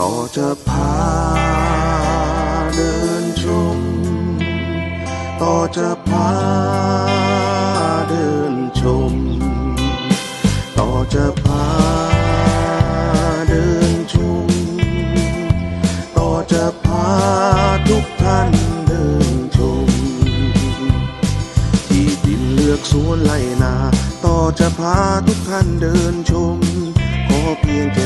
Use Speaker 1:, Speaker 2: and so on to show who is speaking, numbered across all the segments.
Speaker 1: ต่อจะพาเดินชม ต่อจะพาเดินชม ต่อจะพาเดินชม ต่อจะพาทุกท่านเดินชม ที่ดินเลือกสวนไลนา ต่อจะพาทุกท่านเดินชม ขอเพียงแค่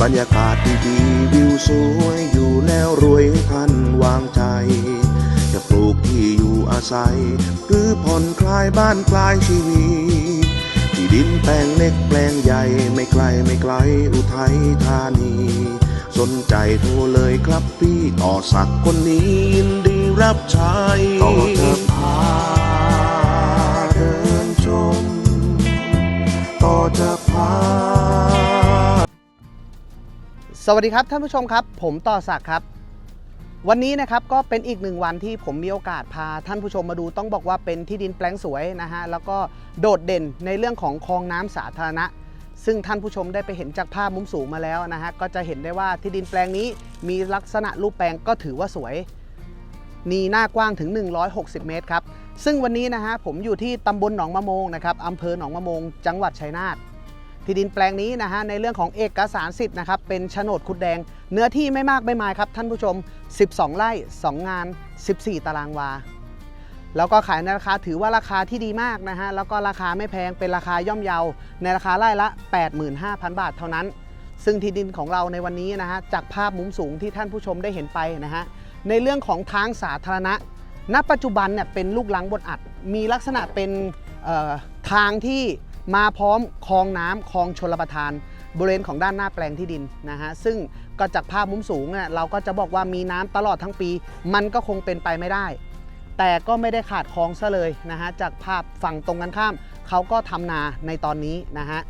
Speaker 1: บรรยากาศดีๆวิวสวยอยู่แล้วรวยให้ท่านวางใจ จะปลูกที่อยู่อาศัย หรือผ่อนคลายบ้านคลายชีวิตที่ดินแปลงเล็กแปลงใหญ่ไม่ไกลไม่ไกลอุทัยธานี สนใจโทรเลยครับพี่ต่อสักคนนี้ยินดีรับใช้ต่อจะพาเดินชมต่อจะพา
Speaker 2: สวัสดีครับท่านผู้ชมครับ ผมต่อศักดิ์ครับ วันนี้นะครับก็เป็นอีกหนึ่งวันที่ผมมีโอกาสพาท่านผู้ชมมาดูต้องบอกว่าเป็นที่ดินแปลงสวยนะฮะแล้วก็โดดเด่นในเรื่องของคลองน้ำสาธารณะ ซึ่งท่านผู้ชมได้ไปเห็นจากภาพมุมสูงมาแล้วนะฮะก็จะเห็นได้ว่าที่ดินแปลงนี้มีลักษณะรูปแปลงก็ถือว่าสวยมีหน้ากว้างถึง 160 เมตรครับซึ่งวันนี้นะฮะผมอยู่ที่ตำบลหนองมะโมงนะครับอำเภอหนองมะโมง จังหวัดชัยนาท ที่ดินแปลงนี้นะฮะในเรื่องของเอกสารสิทธิ์นะครับเป็นโฉนดคุดแดง เนื้อที่ไม่มากไม่มายครับท่านผู้ชม 12 ไร่ 2 งาน 14 ตารางวา แล้วก็ขายในราคาถือว่าราคาที่ดีมากนะฮะแล้วก็ราคาไม่แพงเป็นราคาย่อมเยา ในราคาไร่ละ 85,000 บาทเท่านั้น ซึ่งที่ดินของเราในวันนี้นะฮะจากภาพมุมสูงที่ท่านผู้ชมได้เห็นไปนะฮะในเรื่องของทางสาธารณะ ณ ปัจจุบันเนี่ยเป็นลูกลังบนอัด มีลักษณะเป็นทางที่ มาพร้อมคลองน้ำคลองชลประทาน บริเวณของด้านหน้าแปลงที่ดินนะฮะซึ่งก็จากภาพมุมสูงเนี่ยเราก็จะบอกว่ามีน้ำตลอดทั้งปี มันก็คงเป็นไปไม่ได้ แต่ก็ไม่ได้ขาดคลองซะเลยนะฮะจากภาพฝั่งตรงกันข้าม เขาก็ทำนาในตอนนี้นะฮะ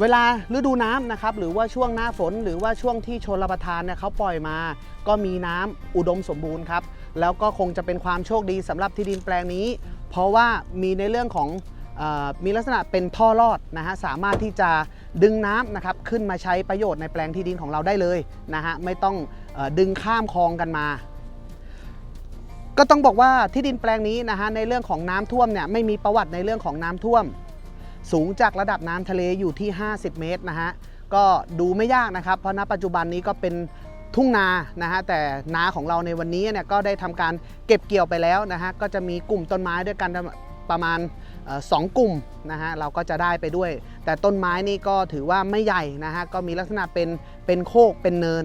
Speaker 2: เวลาฤดูน้ำนะครับหรือว่าช่วงหน้าฝนหรือว่าช่วงที่ชนรับประทานเนี่ยเขาปล่อยมา ก็มีน้ำอุดมสมบูรณ์ครับแล้วก็คงจะเป็นความโชคดีสำหรับที่ดินแปลงนี้ เพราะว่ามีในเรื่องของ มีลักษณะเป็นท่อลอดนะฮะสามารถที่จะดึงน้ำนะครับขึ้นมาใช้ประโยชน์ในแปลงที่ดินของเราได้เลยนะฮะไม่ต้องอดึงข้ามคลองกันมา ก็ต้องบอกว่าที่ดินแปลงนี้นะฮะในเรื่องของน้ำท่วมเนี่ยไม่มีประวัติในเรื่องของน้ำท่วม สูงจากระดับน้ำทะเลอยู่ที่ 50 เมตรนะฮะก็ดูไม่ยากนะครับเพราะณปัจจุบันนี้ก็เป็นทุ่งนานะฮะแต่นาของเราในวันนี้เนี่ยก็ได้ทำการเก็บเกี่ยวไปแล้วนะฮะก็จะมีกลุ่มต้นไม้ด้วยกันประมาณ สองกลุ่มนะฮะเราก็จะได้ไปด้วย แต่ต้นไม้นี่ก็ถือว่าไม่ใหญ่นะฮะก็มีลักษณะเป็นเป็นโคกเป็นเนิน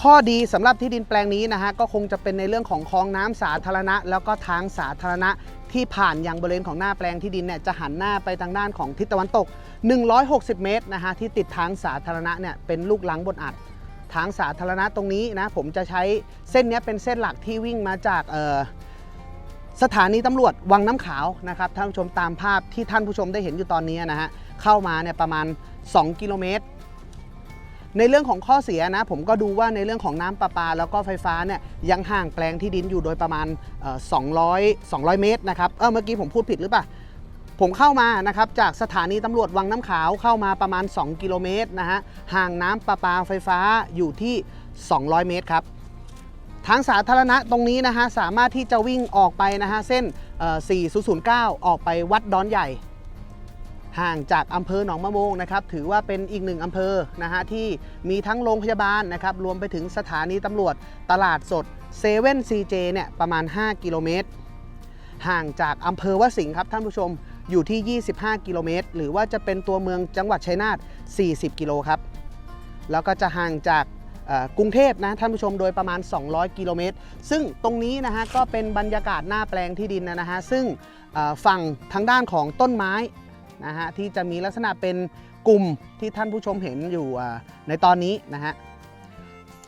Speaker 2: ข้อดีสำหรับที่ดินแปลงนี้นะฮะก็คงจะเป็นในเรื่องของคลองน้ำสาธารณะ แล้วก็ทางสาธารณะที่ผ่านยังบริเวณของหน้าแปลงที่ดินเนี่ยจะหันหน้าไปทางด้านของทิศตะวันตก 160 เมตรนะฮะที่ติดทางสาธารณะเนี่ยเป็นลูกหลังบนอัดทางสาธารณะตรงนี้นะผมจะใช้เส้นนี้เป็นเส้นหลักที่วิ่งมาจากเอ่อ สถานีตำรวจวังน้ำขาวนะครับท่านผู้ชมตามภาพที่ท่านผู้ชมได้เห็นอยู่ตอนนี้นะฮะเข้ามาเนี่ยประมาณ 2 กิโลเมตร ในเรื่องของข้อเสียนะผมก็ดูว่าในเรื่องของน้ำประปา แล้วก็ไฟฟ้าเนี่ยยังห่างแปลงที่ดินอยู่โดยประมาณเอ่อ200 200 เมตรนะครับเออเมื่อกี้ผมพูดผิดหรือเปล่าผมเข้ามานะครับจากสถานีตำรวจวังน้ำขาวเข้ามาประมาณ 2 กิโลเมตรนะฮะห่างน้ำประปาไฟฟ้าอยู่ที่ 200 เมตรครับ ทางสาธารณะตรงนี้นะฮะสามารถที่จะวิ่งออกไปนะฮะเส้น 4009 ออกไปวัดดอนใหญ่ ห่างจากอำเภอหนองมะโมงนะครับถือว่าเป็นอีกหนึ่งอำเภอนะฮะที่มีทั้งโรงพยาบาลนะครับรวมไปถึงสถานีตำรวจตลาดสดเซเว่นซีเจเนี่ยประมาณ 5 กิโลเมตร ห่างจากอำเภอวสิงห์ครับท่านผู้ชมอยู่ที่ 25 กิโลเมตร หรือว่าจะเป็นตัวเมืองจังหวัดชัยนาท 40 กิโลครับ แล้วก็จะห่างจาก กรุงเทพนะท่านผู้ชมโดยประมาณ 200 กิโลเมตร ซึ่งตรงนี้นะฮะก็เป็นบรรยากาศหน้าแปลงที่ดินนะฮะซึ่งฝั่งทางด้านของต้นไม้นะฮะที่จะมีลักษณะเป็นกลุ่มที่ท่านผู้ชมเห็นอยู่ในตอนนี้นะฮะ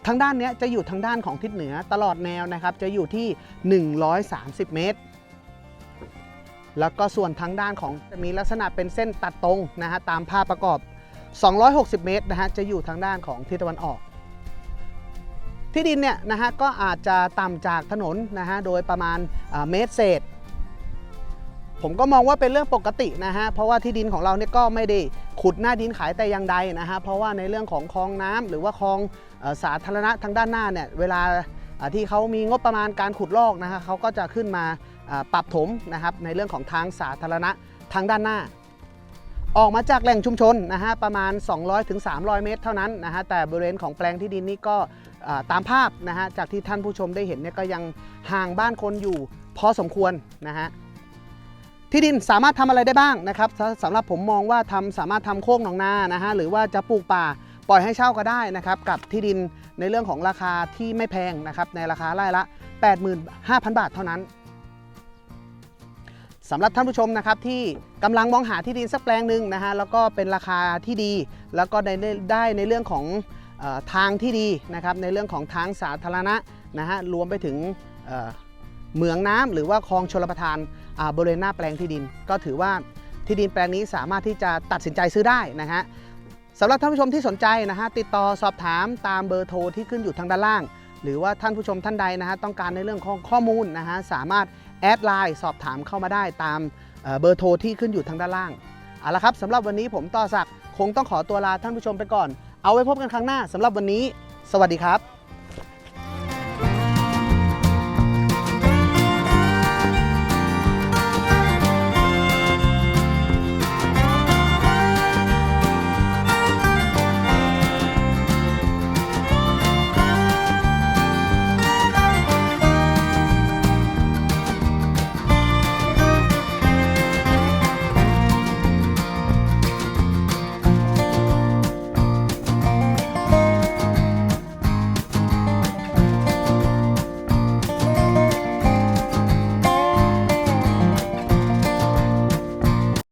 Speaker 2: ทางด้านนี้จะอยู่ทางด้านของทิศเหนือตลอดแนวนะครับจะอยู่ที่ 130 เมตร แล้วก็ส่วนทางด้านของจะมีลักษณะเป็นเส้นตัดตรงนะฮะตามภาพประกอบ 260 เมตรนะฮะจะอยู่ทางด้านของทิศตะวันออก ที่ดินเนี่ยนะฮะก็อาจจะต่ำจากถนนนะฮะโดยประมาณเมตรเศษ ผมก็มองว่าเป็นเรื่องปกตินะฮะเพราะว่าที่ดินของเราเนี่ยก็ไม่ได้ขุดหน้าดินขายแต่อย่างใดนะฮะเพราะว่าในเรื่องของคลองน้ำหรือว่าคลองสาธารณะทางด้านหน้าเนี่ยเวลาที่เขามีงบประมาณการขุดลอกนะฮะเขาก็จะขึ้นมาปรับถมนะครับในเรื่องของทางสาธารณะทางด้านหน้า ออกมาจากแหล่งชุมชนนะฮะประมาณ 200-300 เมตร เท่านั้นนะฮะแต่บริเวณของแปลงที่ดินนี่ก็ ตามภาพนะฮะจากที่ท่านผู้ชมได้เห็นเนี่ยก็ยังห่างบ้านคนอยู่พอสมควรนะฮะที่ดินสามารถทำอะไรได้บ้างนะครับสำหรับผมมองว่าทำสามารถทำโค้งหนองนานะฮะหรือว่าจะปลูกป่าปล่อยให้เช่าก็ได้นะครับกับที่ดินในเรื่องของราคาที่ไม่แพงนะครับในราคาไร่ละ 85,000 บาทเท่านั้นสำหรับท่านผู้ชมนะครับที่กำลังมองหาที่ดินสักแปลงหนึ่งนะฮะแล้วก็เป็นราคาที่ดี แล้วก็ได้ได้ในเรื่องของ ทางที่ดีนะครับในเรื่องของทางสาธารณะนะฮะรวมไปถึงเเหมืองน้ำหรือว่าคลองชลประทานาบริเวณหน้าแปลงที่ดิน ก็ถือว่าที่ดินแปลงนี้สามารถที่จะตัดสินใจซื้อได้นะฮะสำหรับท่านผู้ชมที่สนใจนะฮะติดต่อสอบถามตามเบอร์โทรที่ขึ้นอยู่ทางด้านล่าง หรือว่าท่านผู้ชมท่านใดนะฮะต้องการในเรื่องของข้อมูลนะฮะสามารถแอดไลน์สอบถามเข้ามาได้ตามเอ่อเบอร์โทรที่ขึ้นอยู่ทางด้านล่างเอาละครับสำหรับวันนี้ผมต่อศักดิ์คงต้องขอตัวลาท่านผู้ชมไปก่อน เอาไว้พบกันครั้งหน้าสำหรับวันนี้ สวัสดีครับ